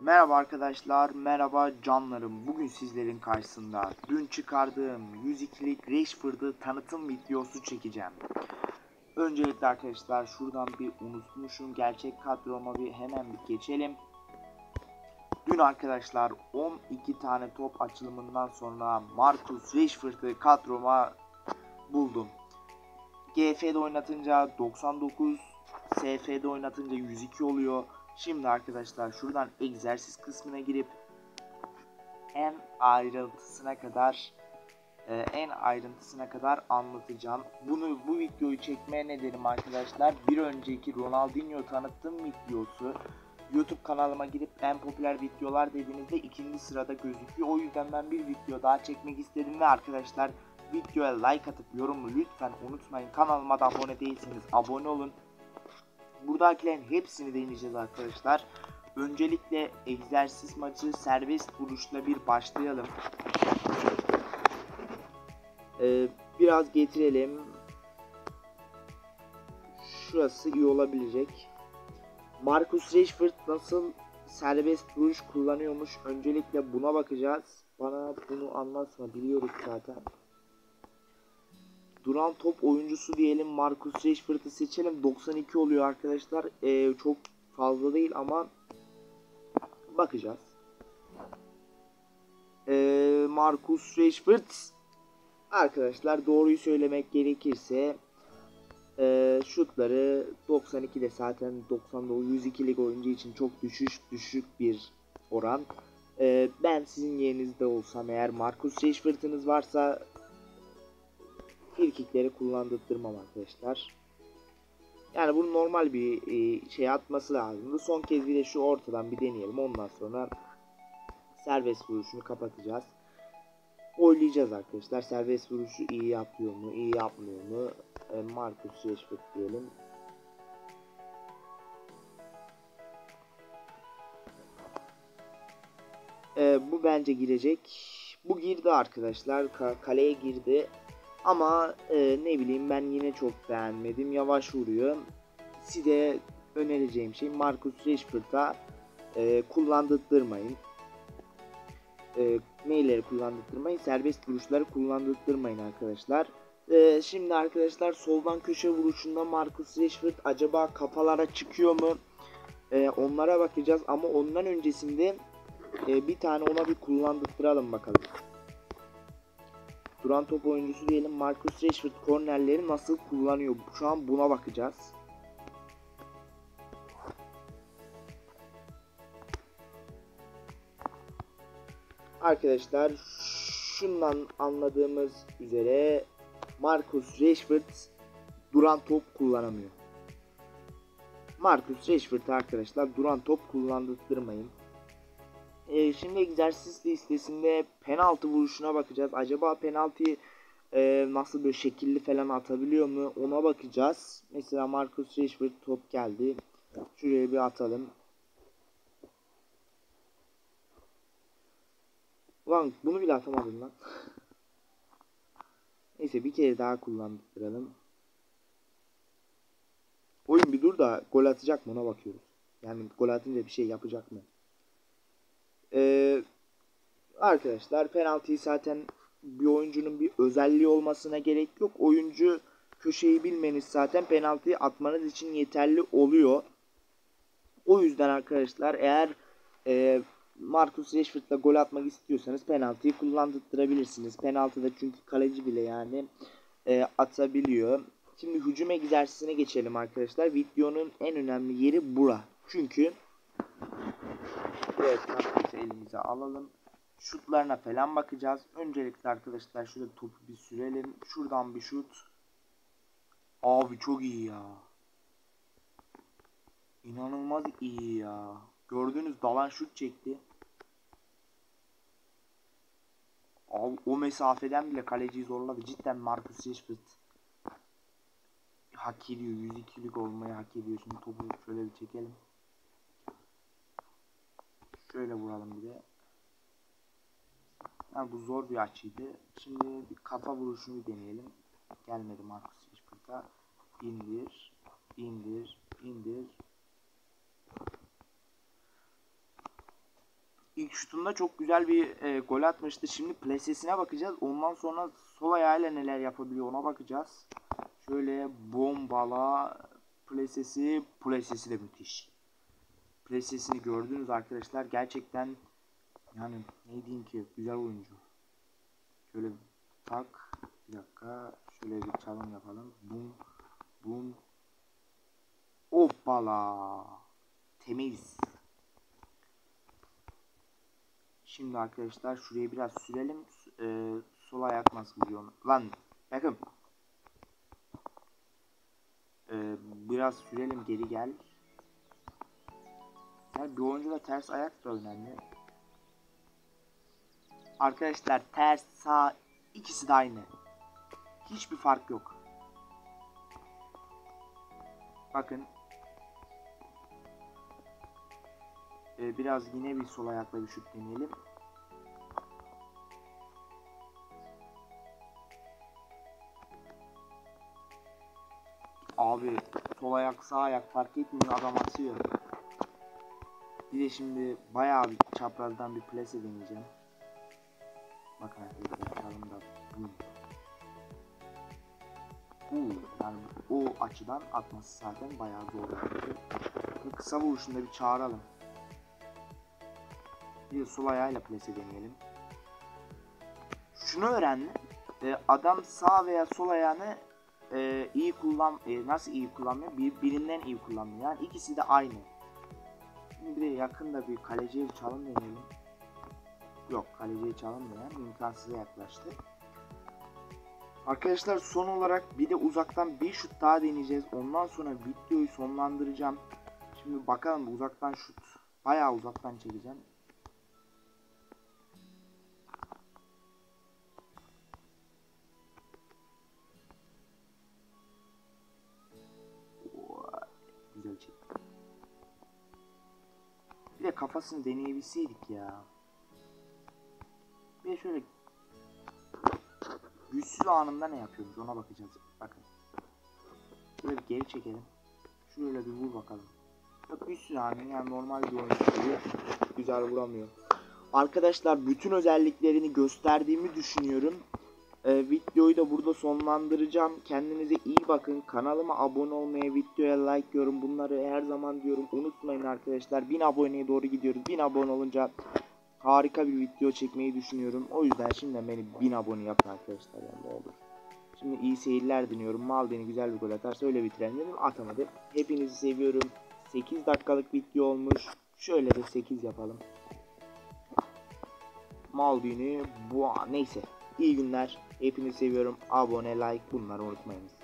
Merhaba arkadaşlar, merhaba canlarım. Bugün sizlerin karşısında dün çıkardığım 102'lik Rashford'ı tanıtım videosu çekeceğim. Öncelikle arkadaşlar şuradan bir unutmuşum. Gerçek kadroma bir hemen bir geçelim. Dün arkadaşlar 12 tane top açılımından sonra Marcus Rashford'ı kadroma buldum. GF'de oynatınca 99, SF'de oynatınca 102 oluyor. Şimdi arkadaşlar şuradan egzersiz kısmına girip en ayrıntısına kadar e, en ayrıntısına kadar anlatacağım. Bunu bu videoyu çekmeye ne dedim arkadaşlar? Bir önceki Ronaldinho tanıttım videosu YouTube kanalıma girip en popüler videolar dediğinizde ikinci sırada gözüküyor. O yüzden ben bir video daha çekmek istedim ve arkadaşlar videoya like atıp yorumu lütfen unutmayın. Kanalıma da abone değilseniz abone olun. Buradakilerin hepsini deneyeceğiz arkadaşlar. Öncelikle egzersiz maçı serbest vuruşla bir başlayalım. Ee, biraz getirelim. Şurası iyi olabilecek. Marcus Rashford nasıl serbest vuruş kullanıyormuş. Öncelikle buna bakacağız. Bana bunu anlatma biliyoruz zaten. Duran top oyuncusu diyelim Marcus Rashford'ı seçelim. 92 oluyor arkadaşlar. Ee, çok fazla değil ama bakacağız. Ee, Marcus Rashford arkadaşlar doğruyu söylemek gerekirse e, şutları 92'de zaten 90'da 102'lik oyuncu için çok düşüş düşük bir oran. Ee, ben sizin yerinizde olsam eğer Marcus Rashford'ınız varsa frikikleri kullandırtmam arkadaşlar. Yani bunu normal bir e, şey atması lazımdı. Son kez bir de şu ortadan bir deneyelim. Ondan sonra serbest vuruşunu kapatacağız. Oylayacağız arkadaşlar. Serbest vuruşu iyi yapıyor mu, iyi yapmıyor mu? E, Marcus Rashford diyelim. E, bu bence girecek. Bu girdi arkadaşlar. Ka kaleye girdi. Ama e, ne bileyim ben yine çok beğenmedim. Yavaş vuruyor. Size önereceğim şey Marcus Rashford'a e, kullandırtmayın. E, mailleri kullandırtmayın. Serbest vuruşları kullandırtmayın arkadaşlar. E, şimdi arkadaşlar soldan köşe vuruşunda Marcus Rashford acaba kafalara çıkıyor mu? E, onlara bakacağız ama ondan öncesinde e, bir tane ona bir kullandırtıralım bakalım duran top oyuncusu diyelim Marcus Rashford kornerleri nasıl kullanıyor? Şu an buna bakacağız. Arkadaşlar şundan anladığımız üzere Marcus Rashford duran top kullanamıyor. Marcus Rashford arkadaşlar duran top kullandırmayın. Ee, şimdi egzersiz listesinde penaltı vuruşuna bakacağız. Acaba penaltıyı e, nasıl böyle şekilli falan atabiliyor mu ona bakacağız. Mesela Marcus Rashford top geldi. Şuraya bir atalım. Ulan bunu bile atamadım lan. Neyse bir kere daha kullandıralım. Oyun bir dur da gol atacak mı ona bakıyoruz. Yani gol atınca bir şey yapacak mı? Ee, arkadaşlar penaltıyı zaten bir oyuncunun bir özelliği olmasına gerek yok. Oyuncu köşeyi bilmeniz zaten penaltıyı atmanız için yeterli oluyor. O yüzden arkadaşlar eğer e, Marcus Rashford'la gol atmak istiyorsanız penaltıyı kullandırabilirsiniz. Penaltıda çünkü kaleci bile yani e, atabiliyor. Şimdi hücum egzersizine geçelim arkadaşlar. Videonun en önemli yeri bura. Çünkü Evet kartımızı elimize alalım. Şutlarına falan bakacağız. Öncelikle arkadaşlar şurada topu bir sürelim. Şuradan bir şut. Abi çok iyi ya. İnanılmaz iyi ya. Gördüğünüz dalan şut çekti. Abi, o mesafeden bile kaleciyi zorladı. Cidden Marcus Rashford hak ediyor. 102'lik olmayı hak ediyor. Şimdi topu şöyle bir çekelim. Şöyle vuralım bir de. Yani bu zor bir açıydı. Şimdi bir kafa vuruşunu deneyelim. Gelmedi Marcus Rashford'a. İndir, indir, indir. ilk şutunda çok güzel bir e, gol atmıştı. Şimdi plesesine bakacağız. Ondan sonra sol ayağıyla neler yapabiliyor ona bakacağız. Şöyle bombala plesesi, plesesi de müthiş. Plesesini gördünüz arkadaşlar. Gerçekten yani ne diyeyim ki güzel oyuncu. Şöyle tak bir dakika şöyle bir çalım yapalım. Bum bum. Hoppala. Temiz. Şimdi arkadaşlar şuraya biraz sürelim. Ee, sol ayak nasıl onu? Lan bakın. Ee, biraz sürelim geri gel. Yani bir oyuncu da ters ayak da önemli. Arkadaşlar ters sağ ikisi de aynı. Hiçbir fark yok. Bakın. Ee, biraz yine bir sol ayakla bir şut deneyelim. Abi sol ayak sağ ayak fark etmiyor adam atıyor. Bir de şimdi bayağı bir çaprazdan bir plase deneyeceğim. Bakın arkadaşlar çalımda bu. Bu yani o açıdan atması zaten bayağı zor. Bu kısa vuruşunda bir çağıralım. Bir sol ayağıyla plase deneyelim. Şunu öğrendim. Ee, adam sağ veya sol ayağını e, iyi kullan e, nasıl iyi kullanmıyor? Bir, birinden iyi kullanmıyor. Yani ikisi de aynı. Şimdi bir de yakında bir kaleciye bir çalım deneyelim. Yok kaleciye çalınmayan imkansıza yaklaştı. Arkadaşlar son olarak bir de uzaktan bir şut daha deneyeceğiz. Ondan sonra videoyu sonlandıracağım. Şimdi bakalım uzaktan şut. Bayağı uzaktan çekeceğim. Kafasını deneyebilseydik ya. Bir şöyle güçsüz anında ne yapıyormuş ona bakacağız. Bakın. Şöyle bir geri çekelim. Şöyle bir vur bakalım. Yok güçsüz anı yani normal bir oyuncu güzel vuramıyor. Arkadaşlar bütün özelliklerini gösterdiğimi düşünüyorum. Ee, videoyu da burada sonlandıracağım. Kendinize iyi bakın. Kanalıma abone olmayı, videoya like, yorum bunları her zaman diyorum. Unutmayın arkadaşlar. 1000 aboneye doğru gidiyoruz. 1000 abone olunca harika bir video çekmeyi düşünüyorum. O yüzden şimdi beni 1000 abone yapın arkadaşlar. Yani ne olur. Şimdi iyi seyirler diliyorum. Mal beni güzel bir gol atarsa öyle bitirelim dedim. Atamadı. Hepinizi seviyorum. 8 dakikalık video olmuş. Şöyle de 8 yapalım. Maldini bu neyse. İyi günler. Hepinizi seviyorum. Abone, like bunları unutmayınız.